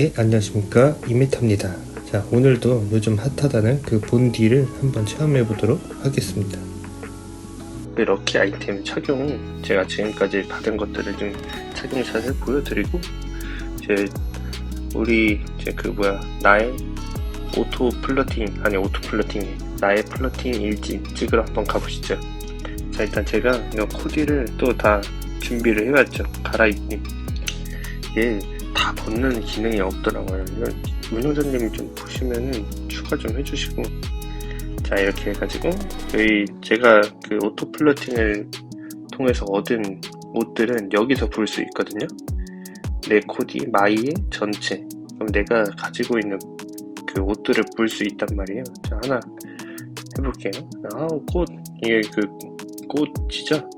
예, 안녕하십니까. 이메타입니다. 자, 오늘도 요즘 핫하다는 그 본디를 한번 체험해 보도록 하겠습니다. 그 럭키 아이템 착용, 제가 지금까지 받은 것들을 좀 착용샷을 보여드리고, 제, 우리, 제 그 뭐야, 나의 오토 플러팅, 아니 오토 플러팅이 나의 플러팅 일지 찍으러 한번 가보시죠. 자, 일단 제가 이 코디를 또 다 준비를 해왔죠. 갈아입고. 얘 다 벗는 기능이 없더라고요. 운영자님이 좀 보시면은 추가 좀 해주시고 자 이렇게 해가지고 여기 제가 그 오토 플러팅을 통해서 얻은 옷들은 여기서 볼 수 있거든요. 내 코디 마이의 전체 그럼 내가 가지고 있는 그 옷들을 볼 수 있단 말이에요. 자 하나 해볼게요. 아꽃 이게 그 꽃이죠?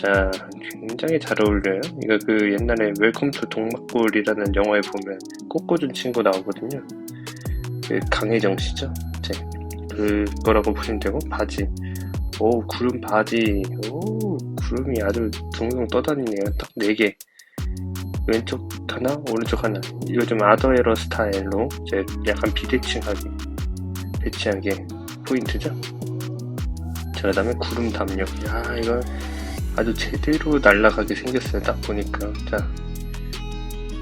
자, 굉장히 잘 어울려요. 이거 그 옛날에 웰컴 투 동막골이라는 영화에 보면 꽃꽂은 친구 나오거든요. 그 강혜정 씨죠? 제 그거라고 보시면 되고 바지. 오 구름 바지. 오 구름이 아주 둥둥 떠다니네요. 딱 네 개. 왼쪽 하나, 오른쪽 하나. 이거 좀 아더에러 스타일로 이제 약간 비대칭하게 배치하게 포인트죠. 자, 그 다음에 구름 담요. 야, 이거 아주 제대로 날아가게 생겼어요. 딱 보니까. 자,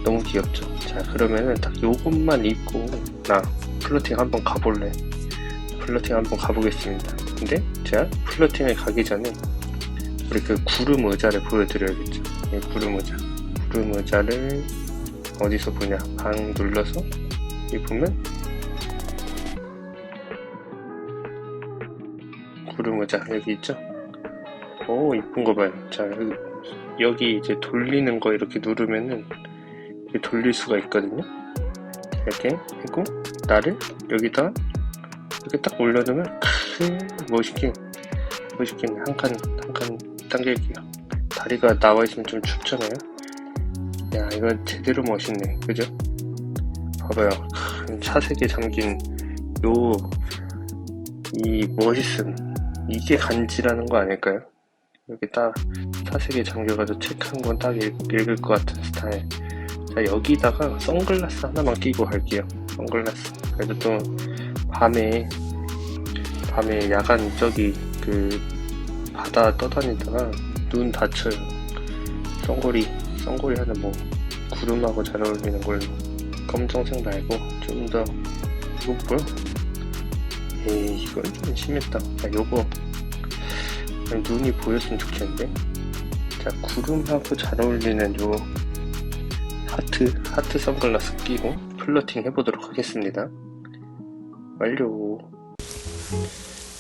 너무 귀엽죠? 자, 그러면은 딱 요것만 입고, 나 플러팅 한번 가볼래. 플러팅 한번 가보겠습니다. 근데 제가 플러팅을 가기 전에 우리 그 구름 의자를 보여드려야겠죠. 이 구름 의자. 구름 의자를 어디서 보냐. 방 눌러서 이 보면 구름 의자 여기 있죠? 오 이쁜 거 봐요. 자 여기, 이제 돌리는 거 이렇게 누르면은 이렇게 돌릴 수가 있거든요. 이렇게 하고 나를 여기다 이렇게 딱 올려놓으면 크 멋있긴 멋있긴 한칸 한 칸 당길게요. 다리가 나와 있으면 좀 춥잖아요. 야 이거 제대로 멋있네. 그죠? 봐봐요. 크, 차색에 잠긴 요 이 멋있음. 이게 간지라는 거 아닐까요? 여기 딱 사색에 잠겨가지고 책 한 권 딱 읽을 것 같은 스타일. 자, 여기다가 선글라스 하나만 끼고 갈게요. 선글라스. 그래도 또 밤에, 밤에 야간 저기 그 바다 떠다니다가 눈 다쳐요. 선글이, 선글이 하나 뭐 구름하고 잘 어울리는 걸로 검정색 말고 좀 더 이거 뭐야? 에이, 이건 좀 심했다. 자, 요거 눈이 보였으면 좋겠는데? 자 구름하고 잘 어울리는 요 하트 하트 선글라스 끼고 플러팅 해보도록 하겠습니다. 완료.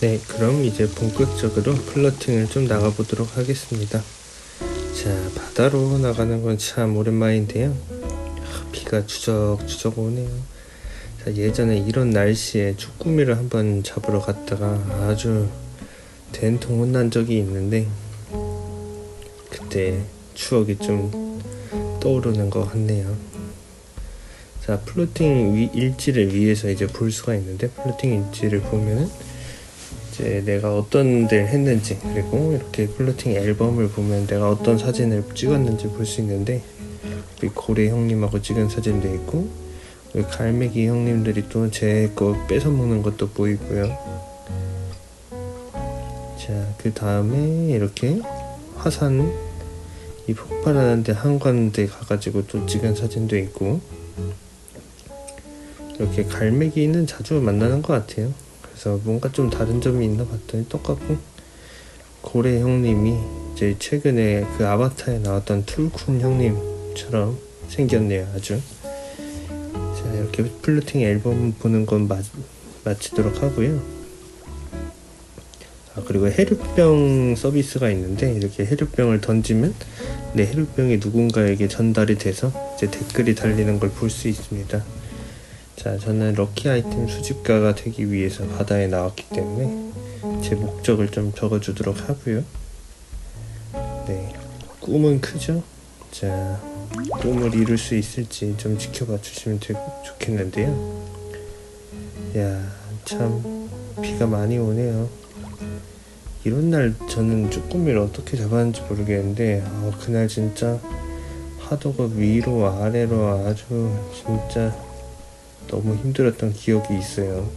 네 그럼 이제 본격적으로 플러팅을 좀 나가보도록 하겠습니다. 자 바다로 나가는 건 참 오랜만인데요. 비가 추적추적 오네요. 자, 예전에 이런 날씨에 쭈꾸미를 한번 잡으러 갔다가 아주 된통 혼난 적이 있는데 그때 추억이 좀 떠오르는 것 같네요. 자, 플로팅 위, 일지를 위해서 이제 볼 수가 있는데 플로팅 일지를 보면은 이제 내가 어떤 데를 했는지 그리고 이렇게 플로팅 앨범을 보면 내가 어떤 사진을 찍었는지 볼 수 있는데 우리 고래 형님하고 찍은 사진도 있고 갈매기 형님들이 또 제 거 뺏어 먹는 것도 보이고요. 자, 그 다음에 이렇게 화산 이 폭발하는데 한가운데 가가지고 또 찍은 사진도 있고 이렇게 갈매기는 자주 만나는 것 같아요. 그래서 뭔가 좀 다른 점이 있나 봤더니 똑같고 고래 형님이 이제 최근에 그 아바타에 나왔던 툴쿤 형님처럼 생겼네요. 아주. 자, 이렇게 플루팅 앨범 보는 건 마, 마치도록 하고요. 아, 그리고 해류병 서비스가 있는데 이렇게 해류병을 던지면 내 해류병이 누군가에게 전달이 돼서 이제 댓글이 달리는 걸 볼 수 있습니다. 자, 저는 럭키 아이템 수집가가 되기 위해서 바다에 나왔기 때문에 제 목적을 좀 적어주도록 하고요. 네, 꿈은 크죠? 자, 꿈을 이룰 수 있을지 좀 지켜봐 주시면 되고 좋겠는데요. 야, 참 비가 많이 오네요. 이런 날 저는 쭈꾸미를 어떻게 잡았는지 모르겠는데 아, 그날 진짜 파도가 위로 아래로 아주 진짜 너무 힘들었던 기억이 있어요.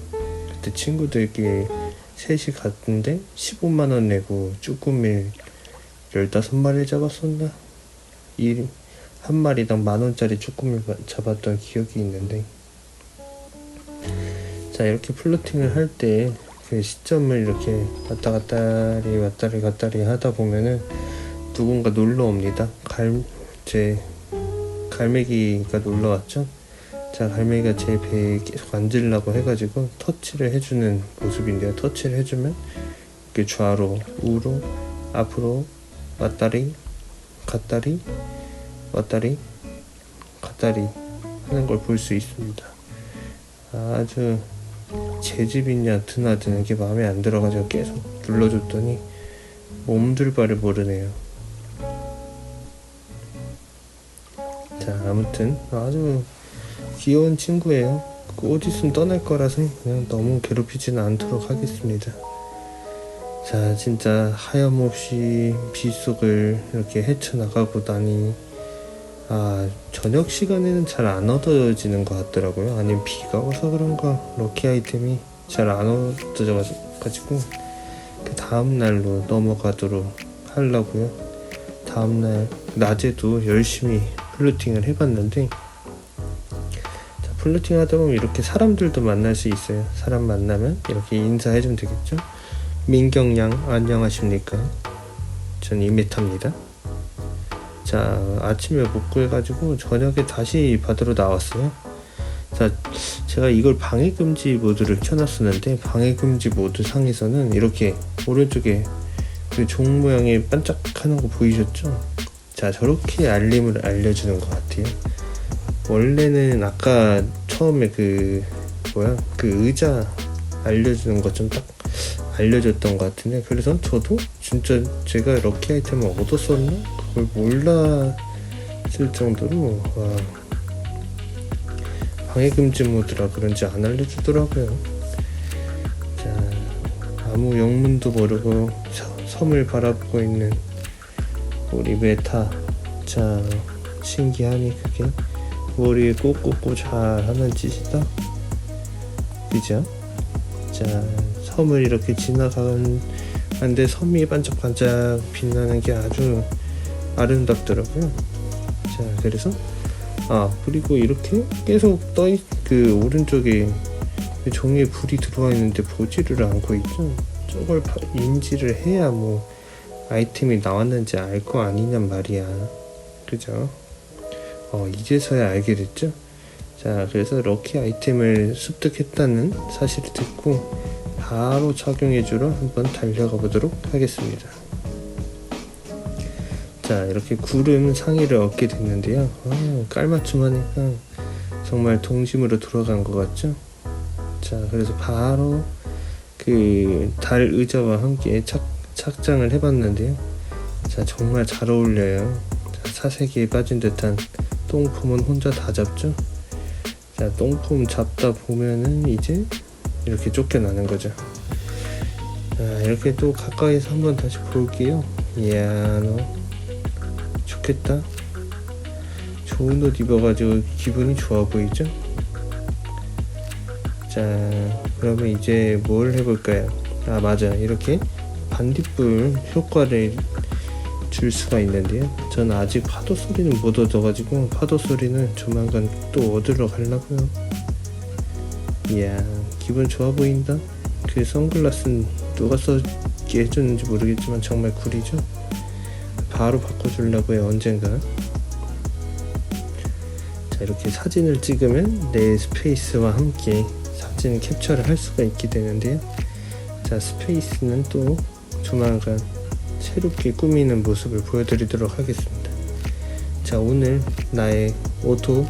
그때 친구들끼리 셋이 갔는데 15만 원 내고 쭈꾸미 15마리 잡았었나? 이한 마리당 만 원짜리 쭈꾸미 잡았던 기억이 있는데 자 이렇게 플로팅을 할때 그 시점을 이렇게 왔다 갔다리 왔다리 갔다리 하다 보면은 누군가 놀러 옵니다. 갈, 제 갈매기가 놀러 왔죠. 자, 갈매기가 제 배에 계속 앉으려고 해가지고 터치를 해주는 모습인데요. 터치를 해주면 이렇게 좌로, 우로, 앞으로, 왔다리, 갔다리, 왔다리, 갔다리 하는 걸 볼 수 있습니다. 아주 제 집이냐 드나드는 게 마음에 안 들어가지고 계속 눌러줬더니 몸둘 바를 모르네요. 자, 아무튼 아주 귀여운 친구예요. 곧 있으면 떠날 거라서 그냥 너무 괴롭히지는 않도록 하겠습니다. 자, 진짜 하염없이 빗속을 이렇게 헤쳐나가고 나니 아, 저녁 시간에는 잘 안 얻어지는 것 같더라고요. 아니면 비가 와서 그런가 럭키 아이템이 잘 안 얻어져가지고 그 다음 날로 넘어가도록 하려고요. 다음 날 낮에도 열심히 플루팅을 해봤는데 자, 플루팅 하다 보면 이렇게 사람들도 만날 수 있어요. 사람 만나면 이렇게 인사해주면 되겠죠. 민경양 안녕하십니까? 전 이메타입니다. 자 아침에 못 구해가지고 저녁에 다시 받으러 나왔어요. 자 제가 이걸 방해금지 모드를 켜놨었는데 방해금지 모드 상에서는 이렇게 오른쪽에 그 종 모양이 반짝하는 거 보이셨죠? 자 저렇게 알림을 알려주는 것 같아요. 원래는 아까 처음에 그 뭐야 그 의자 알려주는 것 좀 딱 알려줬던 것 같은데 그래서 저도 진짜 제가 럭키 아이템을 얻었었나 그걸 몰랐을 정도로 와 방해금지 모드라 그런지 안 알려주더라고요. 자 아무 영문도 모르고 서- 섬을 바라보고 있는 우리 메타 자 신기하니 그게 머리에 꽂꽂고 잘하는 짓이다 그죠? 자 섬을 이렇게 지나가는데 섬이 반짝반짝 빛나는 게 아주 아름답더라고요 자 그래서 아 그리고 이렇게 계속 떠그 오른쪽에 종이에 불이 들어와 있는데 보지를 않고 있죠 저걸 봐- 인지를 해야 뭐 아이템이 나왔는지 알 거 아니냔 말이야. 그죠? 어, 이제서야 알게 됐죠? 자, 그래서 럭키 아이템을 습득했다는 사실을 듣고 바로 착용해주러 한번 달려가 보도록 하겠습니다. 자, 이렇게 구름 상의를 얻게 됐는데요. 아, 깔맞춤 하니까 정말 동심으로 돌아간 것 같죠? 자, 그래서 바로 그 달 의자와 함께 착, 착장을 해봤는데요. 자 정말 잘 어울려요. 자, 사색에 빠진 듯한 똥폼은 혼자 다 잡죠. 자 똥폼 잡다 보면은 이제 이렇게 쫓겨나는 거죠. 자 이렇게 또 가까이서 한번 다시 볼게요. 이야 너 좋겠다. 좋은 옷 입어가지고 기분이 좋아 보이죠? 자 그러면 이제 뭘 해볼까요? 아 맞아 이렇게 반딧불 효과를 줄 수가 있는데요 전 아직 파도 소리는 못 얻어가지고 파도 소리는 조만간 또 얻으러 가려고요 이야 기분 좋아 보인다 그 선글라스는 누가 써게 해줬는지 모르겠지만 정말 구리죠 바로 바꿔주려고요 언젠가. 자 이렇게 사진을 찍으면 내 스페이스와 함께 사진 캡처를 할 수가 있게 되는데요. 자 스페이스는 또 조만간 새롭게 꾸미는 모습을 보여드리도록 하겠습니다. 자 오늘 나의 오토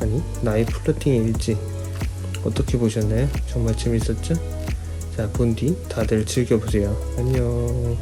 아니 나의 플러팅 일지 어떻게 보셨나요? 정말 재밌었죠? 자본뒤 다들 즐겨보세요. 안녕